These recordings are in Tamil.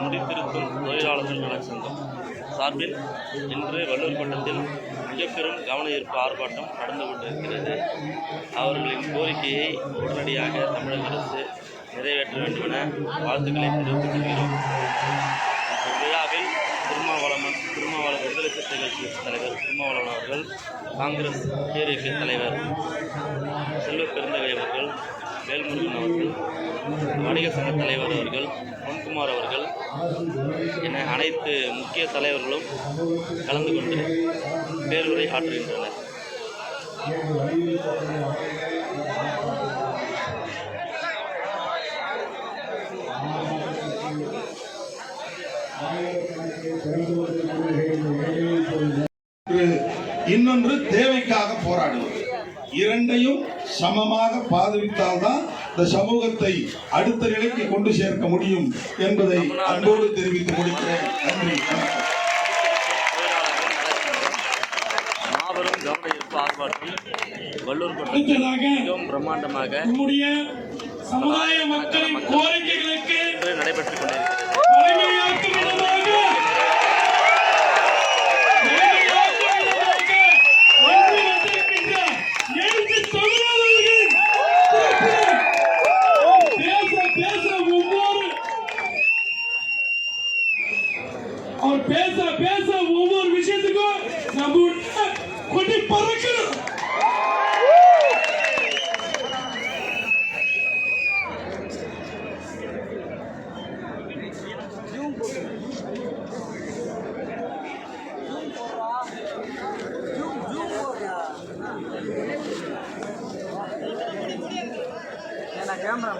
முடித்திருக்கும் நலச்சங்கம் முடித்திருத்தும் தொழிலாளர்கள் நலச்சங்கம் சார்பில் இன்று வள்ளூர் கோட்டத்தில் மிகப்பெரும் கவன ஈர்ப்பு ஆர்ப்பாட்டம் நடந்து கொண்டிருக்கிறது. அவர்களின் கோரிக்கையை உடனடியாக தமிழக அரசு நிறைவேற்ற வேண்டும் என வாழ்த்துக்களை தெரிவித்துக் கொள்கிறோம். விழாவில் திருமாவளவன் திருமாவளவன் விடுதலை சிறுத்தைகள் கட்சி தலைவர் திருமாவளவன் அவர்கள் காங்கிரஸ் பேரியக்க தலைவர் செல்வ பெருந்தகை அவர்கள் வேல்முருகன் அவர்கள் வணிக சங்க தலைவர் அவர்கள் பொன்குமார் அவர்கள் என அனைத்து முக்கிய தலைவர்களும் கலந்து கொண்டு பேருரை ஆற்றுகின்றனர். இன்னொன்று தேவைக்காக போராடுவது. இரண்டையும் சமமாக பாதுகாத்தால்தான் இந்த சமூகத்தை அடுத்த நிலைக்கு கொண்டு சேர்க்க முடியும் என்பதை அன்போடு தெரிவித்து முடிக்கிறேன். நன்றி பிரம்மாண்டமாக நம்முடைய சமுதாய மக்களின் கோரிக்கைகளுக்கு நடைபெற்றுக் கொண்டிருக்கிறது. പറക്കണം ക്യാമറ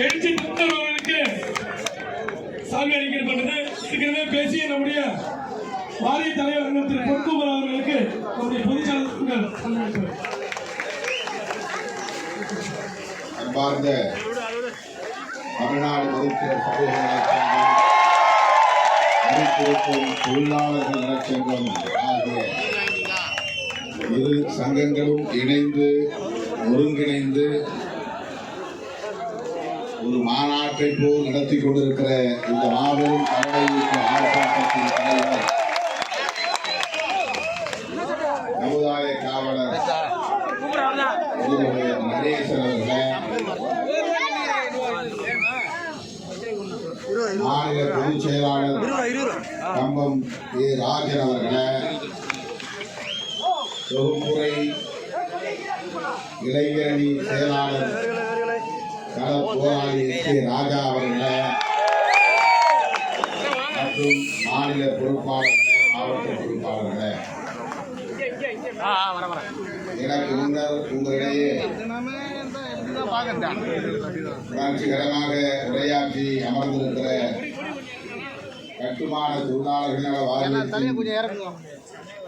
எழுச்சி தமிழர் அவர்களுக்கு சாமி அளிக்கப்பட்டது. ஏற்கனவே பேசிய நம்முடைய வாரிய தலைவர் திரு பொன்குமர் அவர்களுக்கு நம்முடைய பொதுச்செயலாளர் அன்பார்ந்த தமிழ்நாடு மருத்துவ சமூக நலச்சங்கம் தொழிலாளர்கள் நலச்சங்கம் ஆகிய இரு சங்கங்களும் இணைந்து ஒருங்கிணைந்து ஒரு மாநாட்டை போல் நடத்தி கொண்டிருக்கிற இந்த மாபெரும் கவலையீட்டு ஆர்ப்பாட்டத்தின் தலைவர் சமுதாய காவலர் திரு நடேசன் அவர்களே மாநில பொதுச் செயலாளர் கம்பம் ஏ ராஜன் அவர்களே தொகுப்புரை இளைஞரணி செயலாளர் கள போராளி எஸ் கே ராஜா அவர்களே மற்றும் மாநில பொறுப்பாளர்களே மாவட்ட பொறுப்பாளர்களே. எனக்கு முன்னர் உங்களிடையே உணர்ச்சிகரமாக உரையாற்றி அமர்ந்திருக்கிற கட்டுமான தொழிலாளர்கள்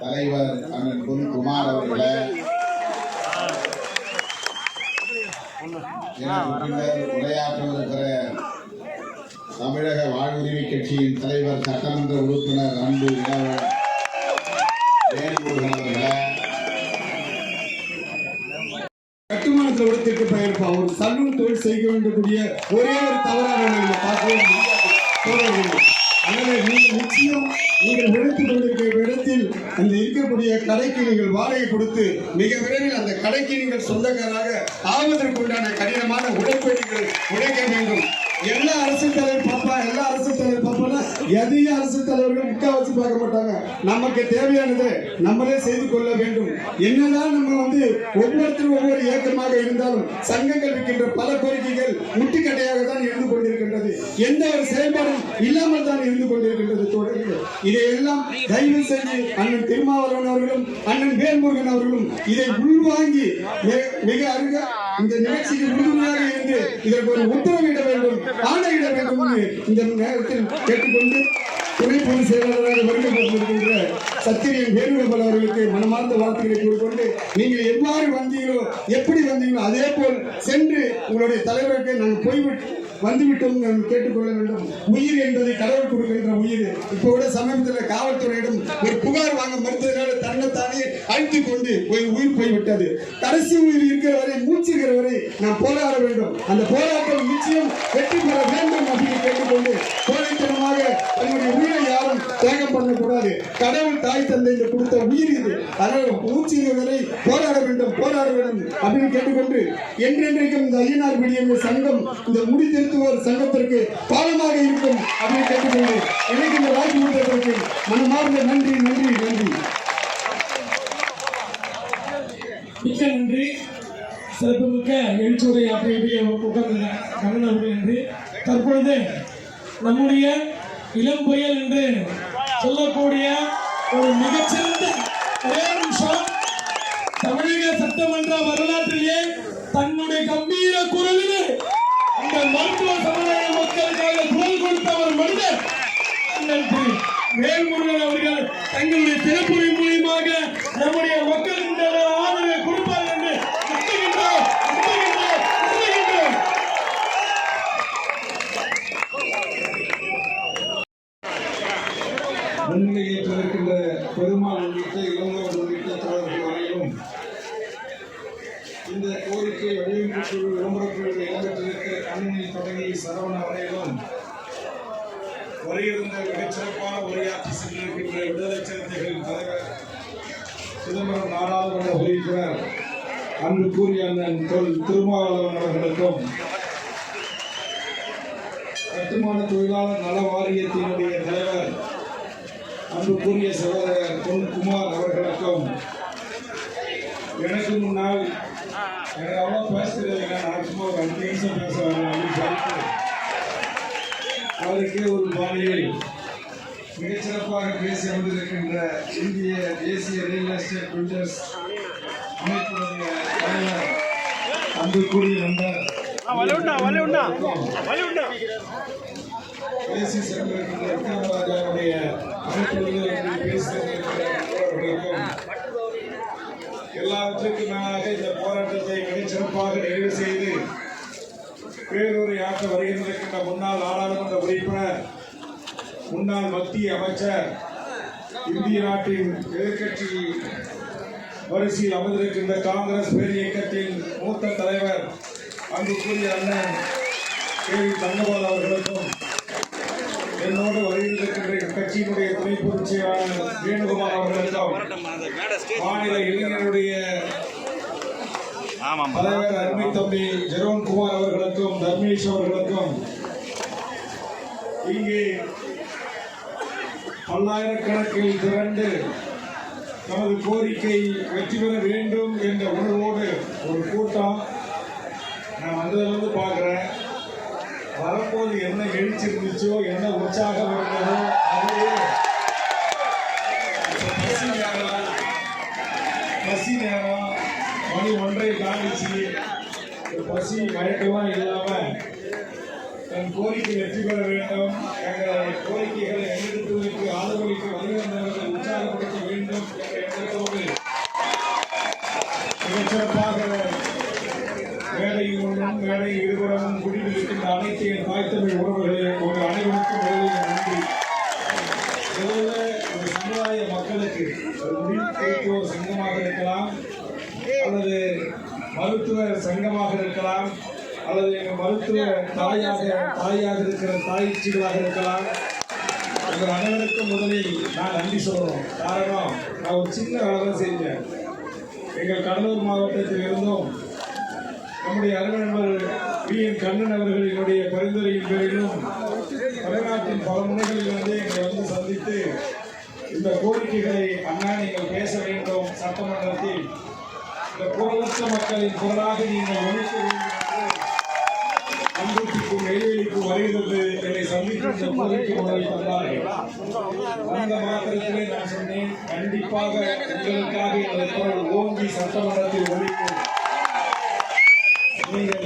தலைவர் அண்ணன் பொன் குமார் அவர்களே எனக்கு பின்னர் உரையாற்றவிருக்கிற தமிழக வாழ்வுரிமை கட்சியின் தலைவர் சட்டமன்ற உறுப்பினர் அன்பு கட்டுமானத்தில் உடத்திற்கு பெயர்ப்பா ஒரு சலூன் தொழில் செய்ய வேண்டிய ஒரே ஒரு தவறாக நீங்க பார்க்கவே முடியாது. தோழர்களே. எனவே நீங்கள் நிச்சயம் நீங்கள் உழைத்துக் கொண்டிருக்கிற இடத்தில் அந்த இருக்கக்கூடிய கடைக்கு நீங்கள் வாடகை கொடுத்து மிக விரைவில் அந்த கடைக்கு நீங்கள் சொந்தக்காராக ஆவதற்குண்டான கடினமான உழைப்பை நீங்கள் உழைக்க வேண்டும். எல்லா அரசு தலைவர் பாப்பா எல்லா அரசு தலைவர் பாப்பானா எதையும் அரசு தலைவர்கள் முக்காவாசி பார்க்க மாட்டாங்க. நமக்கு தேவையானது நம்மளே செய்து கொள்ள வேண்டும். என்னதான் நம்ம வந்து ஒவ்வொருத்தரும் ஒவ்வொரு இயக்கமாக இருந்தாலும் சங்கங்கள் இருக்கின்ற பல கோரிக்கைகள் முட்டுக்கட்டையாக தான் இருந்து கொண்டிருக்கின்றது. எந்த ஒரு செயல்பாடும் இல்லாமல் தான் இருந்து கொண்டிருக்கின்றது தொடர்ந்து இதையெல்லாம் தயவு செஞ்சு அண்ணன் திருமாவளவன் அவர்களும் அண்ணன் வேல்முருகன் அவர்களும் இதை உள்வாங்கி மிக அருக இந்த நிகழ்ச்சிக்கு உறுதுணையாக இருந்து இதற்கு ஒரு உத்தரவிட வேண்டும் ஆணையிட வேண்டும் இந்த நேரத்தில் கேட்டுக்கொண்டு துணை பொது செயலாளராக வருகைப்பட்டிருக்கின்ற சத்திரியன் வேணுகோபால் அவர்களுக்கு மனமார்ந்த வார்த்தைகளை கூறிக்கொண்டு நீங்கள் எவ்வாறு வந்தீங்களோ எப்படி வந்தீங்களோ அதே போல் சென்று உங்களுடைய தலைவருக்கு நாங்கள் போய்விட்டு வந்துவிட்டோம் நாம் கேட்டுக்கொள்ள வேண்டும். உயிர் என்பது கடவுள் கொடுக்கின்ற உயிர். இப்போ கூட சமீபத்தில் காவல்துறையிடம் ஒரு புகார் வாங்க மறுத்ததுனால தன்னைத்தானே அழித்துக் கொண்டு போய் உயிர் போய்விட்டது. கடைசி உயிர் இருக்கிற வரை மூச்சு இருக்கிற வரை நாம் போராட வேண்டும். அந்த போராட்டம் நிச்சயம் வெற்றி பெற வேண்டும் அப்படின்னு கேட்டுக்கொண்டு கோழைத்தனமாக தன்னுடைய உயிரை தியாகம் பண்ணக்கூடாது. கடவுள் தாய் தந்தை இந்த கொடுத்த உயிர் இது. அதனால் மூச்சு வரை போராட வேண்டும் போராட வேண்டும் அப்படின்னு கேட்டுக்கொண்டு என்றென்றைக்கும் இந்த ஐயனார் பிடிஎம் சங்கம் இந்த முடி திருத்துவோர் சங்கத்திற்கு பாலமாக இருக்கும் அப்படின்னு கேட்டுக்கொண்டு எனக்கு இந்த வாய்ப்பு கொடுத்ததற்கு மனமார்ந்த நன்றி நன்றி நன்றி. மிக்க நன்றி. சிறப்புமிக்க எழுச்சுரை ஆற்றிய உட்கார்ந்த கண்ணன் அவர்கள் என்று தற்பொழுது நம்முடைய இளம் புயல் என்று சொல்லக்கூடிய ஒரு மிகச்சிறந்த ஒரே நிமிஷம். தமிழக சட்டமன்ற வரலாற்றிலே தன்னுடைய கம்பீர குரலில் இந்த மருத்துவ சமுதாய மக்களுக்காக குரல் கொடுத்த ஒரு மனிதர். வேல்முருகன் அவர்கள் தங்களுடைய திறப்புரை மூலியமாக நம்முடைய மக்களுக்கு முன்னிலையேற்றிருக்கின்ற பெருமாள் உள்ளிட்ட இளங்கோவன் உள்ளிட்ட தோழர்கள் அனைவரும் இந்த கோரிக்கை வடிவமைப்பு குழு விளம்பரக்குழுவில் இடம்பெற்றிருக்கிற கண்ணனை தொடங்கி சரவண வரையிலும் வருகின்ற மிகச்சிறப்பான உரையாற்றி சென்றிருக்கின்ற விடுதலை சிறுத்தைகளின் தலைவர் சிதம்பரம் நாடாளுமன்ற உறுப்பினர் அன்பு கூறிய அண்ணன் தொல் திருமாவளவன் அவர்களுக்கும் கட்டுமான தொழிலாளர் நல வாரியத்தின் அன்புக்குரிய சகோதரர் பொன்குமார் அவர்களுக்கும் எனக்கு முன்னால் எனக்கு அவ்வளோ பேசுறது நான் சும்மா ஒரு அஞ்சு நிமிஷம் பேச வரேன் அப்படின்னு சொல்லிட்டு அவருக்கே ஒரு பாணியில் மிகச்சிறப்பாக பேசி அமர்ந்திருக்கின்ற இந்திய தேசிய ரியல் எஸ்டேட் பில்டர்ஸ் அமைப்புடைய தலைவர் அன்புக்குரிய நண்பர். பேசி சென்றிருக்கின்ற விக்ரமராஜாவுடைய அமைப்புகளில் எல்லாவற்றுக்கும் மேலாக இந்த போராட்டத்தை மிகச்சிறப்பாக நிறைவு செய்து பேரூரை ஆற்ற வருகின்றிருக்கின்ற முன்னாள் நாடாளுமன்ற உறுப்பினர் முன்னாள் மத்திய அமைச்சர் இந்திய நாட்டின் எதிர்கட்சி வரிசையில் அமர்ந்திருக்கின்ற காங்கிரஸ் பேர் இயக்கத்தின் மூத்த தலைவர் அங்கு கூறிய அண்ணன் கே வி தங்கபால் அவர்களுக்கும் என்னோடு வருகின்றிருக்கின்ற கட்சியினுடைய துணை பொதுச் செயலாளர் வேணுகுமார் அவர்களுக்கும் மாநில இளைஞருடைய தலைவர் அருமை தம்பி ஜெரோன் குமார் அவர்களுக்கும் தர்மேஷ் அவர்களுக்கும் இங்கே பல்லாயிரக்கணக்கில் திரண்டு நமது கோரிக்கை வெற்றி பெற வேண்டும் என்ற உணர்வோடு ஒரு கூட்டம் நான் வந்ததிலிருந்து பார்க்குறேன் என்ன எழுச்சி என்ன உற்சாகம் இருந்ததோ அதே பசி நேரம் பசி நேரம் மணி ஒன்றை தாண்டிச்சு பசி மயக்கெல்லாம் இல்லாம தன் கோரிக்கை வெற்றி பெற வேண்டும். எங்கள் கோரிக்கைகளை எழுத ஆதரவளிக்க வருகின்றவர்களை உற்சாகப்படுத்த வேண்டும் என்ற எண்ணத்தோடு மிகச்சிறப்பாக வேலையில் ஒன்றும் வேலை இருபுறமும் குடியில் இருக்கின்ற அனைத்து என் தாய் தமிழ் உறவுகளே உங்கள் அனைவருக்கும் முதலில் நன்றி முதல்ல ஒரு சமுதாய மக்களுக்கு ஒரு முடிவு கேட்போர் சங்கமாக இருக்கலாம் அல்லது மருத்துவ சங்கமாக இருக்கலாம் அல்லது எங்கள் மருத்துவ தாயாக தாயாக இருக்கிற தாய்ச்சிகளாக இருக்கலாம். உங்கள் அனைவருக்கும் முதலில் நான் நன்றி சொல்லணும் காரணம் நான் ஒரு சின்ன வேலை தான் செஞ்சேன். எங்கள் கடலூர் மாவட்டத்தில் இருந்தும் நம்முடைய அருமைநண்பர் வி. என். கண்ணன் அவர்களினுடைய பரிந்துரையின் பேரிலும் தமிழ்நாட்டின் பல முனைகளிலிருந்து எங்களை வந்து சந்தித்து இந்த கோரிக்கைகளை அண்ணா நீங்கள் பேச வேண்டும் சட்டமன்றத்தில். மக்களின் குரலாக நீங்கள் ஒழிக்க அன்புக்கும் நெய்வேலிக்கும் வருகிறது என்னை சந்தித்து இந்த கோரிக்கை தந்தார்கள். அந்த மாத்திரத்திலே நான் சொன்னேன் கண்டிப்பாக உங்களுக்காக இந்த குரல் ஓங்கி சட்டமன்றத்தில் ஒழிக்கும் நீங்கள்